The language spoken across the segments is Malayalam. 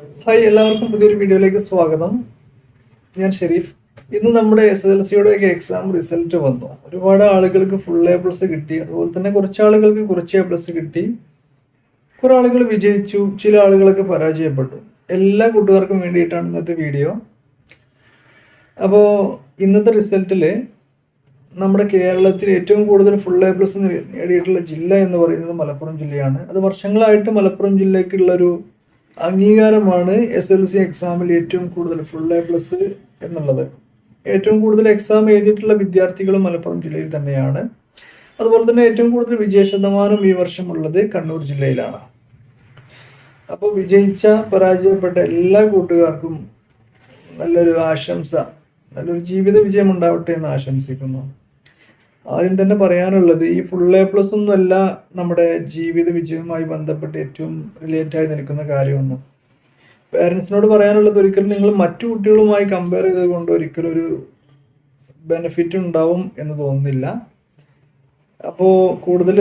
ഹായ് എല്ലാവർക്കും പുതിയൊരു വീഡിയോയിലേക്ക് സ്വാഗതം. ഞാൻ ഷെരീഫ്. ഇന്ന് നമ്മുടെ എസ് എൽ സിയുടെ എക്സാം റിസൾട്ട് വന്നു. ഒരുപാട് ആളുകൾക്ക് ഫുൾ എ പ്ലസ് കിട്ടി. അതുപോലെ തന്നെ കുറച്ച് ആളുകൾക്ക് കുറച്ച് എ പ്ലസ് കിട്ടി. കുറെ ആളുകൾ വിജയിച്ചു. ചില ആളുകളൊക്കെ പരാജയപ്പെട്ടു. എല്ലാ കൂട്ടുകാർക്കും വേണ്ടിയിട്ടാണ് ഇന്നത്തെ വീഡിയോ അപ്പോൾ ഇന്നത്തെ റിസൾട്ടിൽ നമ്മുടെ കേരളത്തിൽ ഏറ്റവും കൂടുതൽ ഫുൾ എ പ്ലസ് നേടിയിട്ടുള്ള ജില്ല എന്ന് പറയുന്നത് മലപ്പുറം ജില്ലയാണ്. അത് വർഷങ്ങളായിട്ട് മലപ്പുറം ജില്ലയ്ക്കുള്ളൊരു അംഗീകാരമാണ് എസ് എൽ സി എക്സാമിൽ ഏറ്റവും കൂടുതൽ ഫുൾ എ പ്ലസ് എന്നുള്ളത്. ഏറ്റവും കൂടുതൽ എക്സാം എഴുതിയിട്ടുള്ള വിദ്യാർത്ഥികളും മലപ്പുറം ജില്ലയിൽ തന്നെയാണ്. അതുപോലെ തന്നെ ഏറ്റവും കൂടുതൽ വിജയ ശതമാനം ഈ വർഷമുള്ളത് കണ്ണൂർ ജില്ലയിലാണ്. അപ്പോൾ വിജയിച്ച പരാജയപ്പെട്ട എല്ലാ കൂട്ടുകാർക്കും നല്ലൊരു ആശംസ നല്ലൊരു ജീവിത വിജയം ഉണ്ടാവട്ടെ എന്ന് ആശംസിക്കുന്നു. ആദ്യം തന്നെ പറയാനുള്ളത് ഈ ഫുൾ എ പ്ലസ് ഒന്നും അല്ല നമ്മുടെ ജീവിത വിജയവുമായി ബന്ധപ്പെട്ട് ഏറ്റവും റിലേറ്റ് ആയി നിൽക്കുന്ന കാര്യമൊന്നും. പേരൻസിനോട് പറയാനുള്ളത് ഒരിക്കലും നിങ്ങൾ മറ്റു കുട്ടികളുമായി കമ്പയർ ചെയ്തുകൊണ്ട് ഒരിക്കലും ഒരു ബെനിഫിറ്റ് ഉണ്ടാവും എന്ന് തോന്നുന്നില്ല. അപ്പോൾ കൂടുതൽ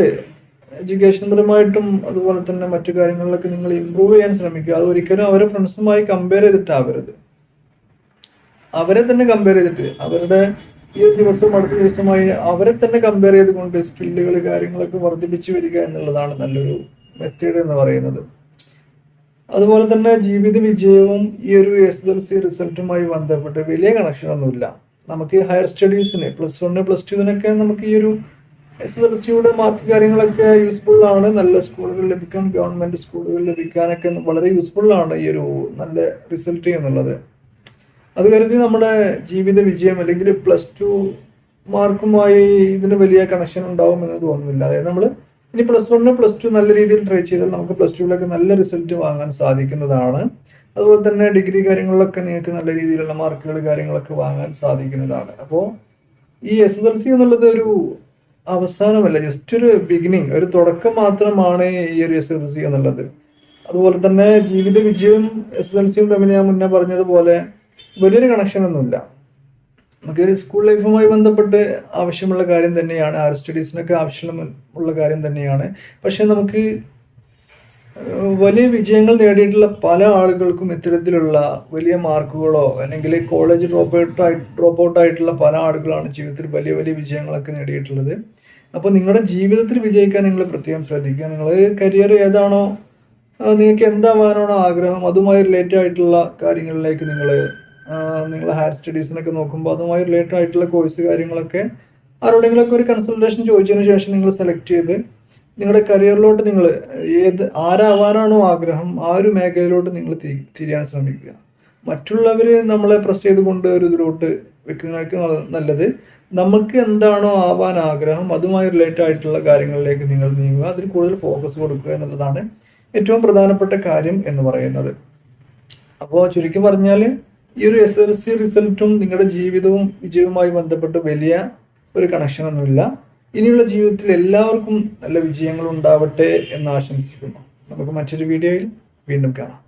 എഡ്യൂക്കേഷൻ പരമായിട്ടും അതുപോലെ തന്നെ മറ്റു കാര്യങ്ങളിലൊക്കെ നിങ്ങൾ ഇമ്പ്രൂവ് ചെയ്യാൻ ശ്രമിക്കുക. അത് ഒരിക്കലും അവരെ ഫ്രണ്ട്സുമായി കമ്പയർ ചെയ്തിട്ടാവരുത്. അവരെ തന്നെ കമ്പയർ ചെയ്തിട്ട് അവരുടെ ഈ ഒരു ദിവസം അടുത്ത ദിവസമായി അവരെ തന്നെ കമ്പയർ ചെയ്തുകൊണ്ട് സ്കില്ലുകൾ കാര്യങ്ങളൊക്കെ വർദ്ധിപ്പിച്ചു വരിക എന്നുള്ളതാണ് നല്ലൊരു മെത്തേഡ് എന്ന് പറയുന്നത്. അതുപോലെ തന്നെ ജീവിത വിജയവും ഈ ഒരു എസ് എൽ സി റിസൾട്ടുമായി ബന്ധപ്പെട്ട് വലിയ കണക്ഷനൊന്നുമില്ല നമുക്ക് ഹയർ സ്റ്റഡീസിന് പ്ലസ് വണ് പ്ലസ് ടുവിനൊക്കെ നമുക്ക് ഈ ഒരു എസ് എൽ സിയുടെ മാർക്ക് കാര്യങ്ങളൊക്കെ യൂസ്ഫുൾ ആണ്. നല്ല സ്കൂളുകൾ ലഭിക്കാൻ ഗവൺമെന്റ് സ്കൂളുകൾ ലഭിക്കാനൊക്കെ വളരെ യൂസ്ഫുൾ ആണ് ഈ ഒരു നല്ല റിസൾട്ട് എന്നുള്ളത്. അത് കരുതി നമ്മുടെ ജീവിത വിജയം അല്ലെങ്കിൽ പ്ലസ് ടു മാർക്കുമായി ഇതിന് വലിയ കണക്ഷൻ ഉണ്ടാവും എന്ന് തോന്നുന്നില്ല. അതായത് നമ്മൾ ഇനി പ്ലസ് വണ്ണിന് പ്ലസ് ടു നല്ല രീതിയിൽ ട്രൈ ചെയ്താൽ നമുക്ക് പ്ലസ് ടുവിലൊക്കെ നല്ല റിസൾട്ട് വാങ്ങാൻ സാധിക്കുന്നതാണ്. അതുപോലെ തന്നെ ഡിഗ്രി കാര്യങ്ങളിലൊക്കെ നിങ്ങൾക്ക് നല്ല രീതിയിലുള്ള മാർക്കുകൾ കാര്യങ്ങളൊക്കെ വാങ്ങാൻ സാധിക്കുന്നതാണ്. അപ്പോൾ ഈ എസ് എസ് എൽ സി എന്നുള്ളത് ഒരു അവസാനമല്ല ജസ്റ്റ് ഒരു ബിഗിനിങ് ഒരു തുടക്കം മാത്രമാണ് ഈ ഒരു എസ് എൽ സി എന്നുള്ളത്. അതുപോലെ തന്നെ ജീവിത വിജയവും എസ് എൽ സിയും തമ്മിൽ ഞാൻ മുന്നേ പറഞ്ഞതുപോലെ വലിയൊരു കണക്ഷനൊന്നുമില്ല നമുക്ക് ഒരു സ്കൂൾ ലൈഫുമായി ബന്ധപ്പെട്ട് ആവശ്യമുള്ള കാര്യം തന്നെയാണ് ആർ സ്റ്റഡീസിനൊക്കെ ആവശ്യമുള്ള കാര്യം തന്നെയാണ്. പക്ഷേ നമുക്ക് വലിയ വിജയങ്ങൾ നേടിയിട്ടുള്ള പല ആളുകൾക്കും ഇത്തരത്തിലുള്ള വലിയ മാർക്കുകളോ അല്ലെങ്കിൽ കോളേജ് ഡ്രോപ്പ് ഔട്ട് ആയി ഡ്രോപ്പ് ഔട്ട് ആയിട്ടുള്ള പല ആളുകളാണ് ജീവിതത്തിൽ വലിയ വലിയ വിജയങ്ങളൊക്കെ നേടിയിട്ടുള്ളത്. അപ്പോൾ നിങ്ങളുടെ ജീവിതത്തിൽ വിജയിക്കാൻ നിങ്ങൾ പ്രത്യേകം ശ്രദ്ധിക്കുക. നിങ്ങൾ കരിയർ ഏതാണോ നിങ്ങൾക്ക് എന്താവാനാണോ ആഗ്രഹം അതുമായി റിലേറ്റഡ് ആയിട്ടുള്ള കാര്യങ്ങളിലേക്ക് നിങ്ങൾ നിങ്ങൾ ഹയർ സ്റ്റഡീസിനൊക്കെ നോക്കുമ്പോൾ അതുമായി റിലേറ്റഡ് ആയിട്ടുള്ള കോഴ്സ് കാര്യങ്ങളൊക്കെ ആരോടെങ്കിലൊക്കെ ഒരു കൺസൾട്ടേഷൻ ചോദിച്ചതിന് ശേഷം നിങ്ങൾ സെലക്ട് ചെയ്ത് നിങ്ങളുടെ കരിയറിലോട്ട് നിങ്ങൾ ഏത് ആരാവാനാണോ ആഗ്രഹം ആ ഒരു മേഖലയിലോട്ട് നിങ്ങൾ തിരിയാൻ ശ്രമിക്കുക. മറ്റുള്ളവർ നമ്മളെ പ്രസ് ചെയ്ത് കൊണ്ട് ഒരു ഇതിലോട്ട് വെക്കുന്നതായിരിക്കും നല്ലത്. നമുക്ക് എന്താണോ ആവാൻ ആഗ്രഹം അതുമായി റിലേറ്റഡ് ആയിട്ടുള്ള കാര്യങ്ങളിലേക്ക് നിങ്ങൾ നീങ്ങുക. അതിൽ കൂടുതൽ ഫോക്കസ് കൊടുക്കുക എന്നുള്ളതാണ് ഏറ്റവും പ്രധാനപ്പെട്ട കാര്യം എന്ന് പറയുന്നത്. അപ്പോൾ ചുരുക്കി പറഞ്ഞാൽ ഈ ഒരു എസ് എൽ സി റിസൾട്ടും നിങ്ങളുടെ ജീവിതവും വിജയവുമായി ബന്ധപ്പെട്ട് വലിയ ഒരു കണക്ഷൻ ഒന്നുമില്ല. ഇനിയുള്ള ജീവിതത്തിൽ എല്ലാവർക്കും നല്ല വിജയങ്ങൾ ഉണ്ടാവട്ടെ എന്ന് ആശംസിക്കുന്നു. നമുക്ക് മറ്റൊരു വീഡിയോയിൽ വീണ്ടും കാണാം.